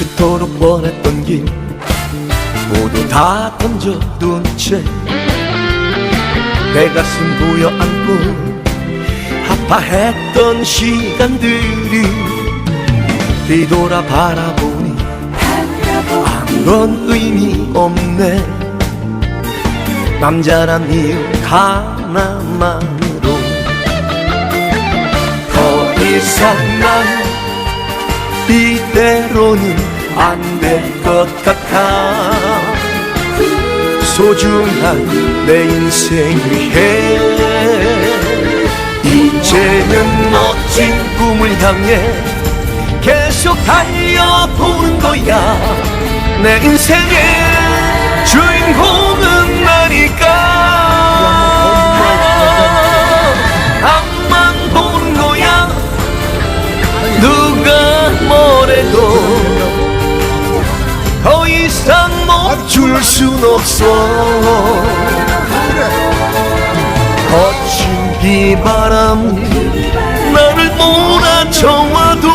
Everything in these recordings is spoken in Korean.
그토록 원했던 길 모두 다 던져둔 채 내 가슴 부여안고 아파했던 시간들이 뒤돌아 바라보니 아무런 의미 없네. 남자란 이유 하나만으로 더 이상 난 이대로는 안 될 것 같아. 소중한 내 인생 위해 이제는 멋진 꿈을 향해 계속 달려보는 거야. 내 인생의 뭐래도 더 이상 멈출 순 없어. 거친 비바람 나를 몰아쳐와도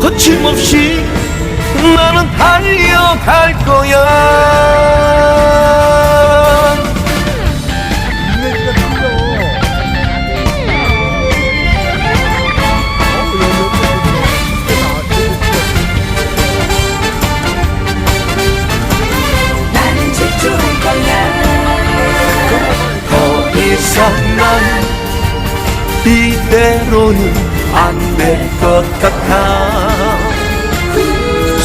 거침없이 나는 달려갈 거야 이대로는 안 될 것 같아.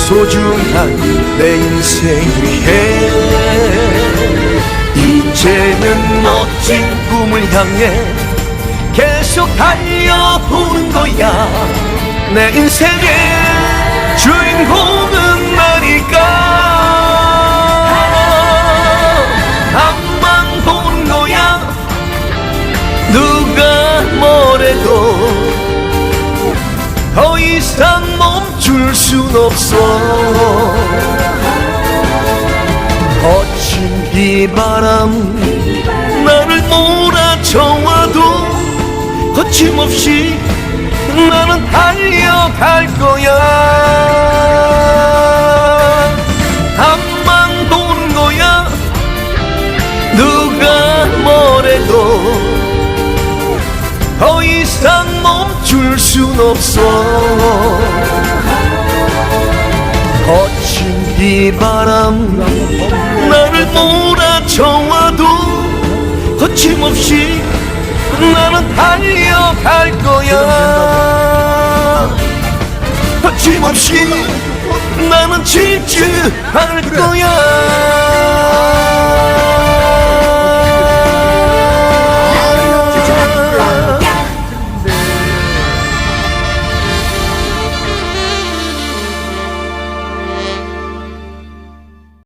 소중한 내 인생 위해 이제는 멋진 꿈을 향해 계속 달려보는 거야. 내 인생의 주인공 순 없어. 거친 비바람 나를 몰아쳐와도 거침없이 나는 달려갈 거야. 앞만 보는 거야. 누가 뭐래도 더 이상 멈출 순 없어 비바람 나를 몰아쳐와도 거침없이 나는 달려갈 거야. 거침없이 나는 질주할 거야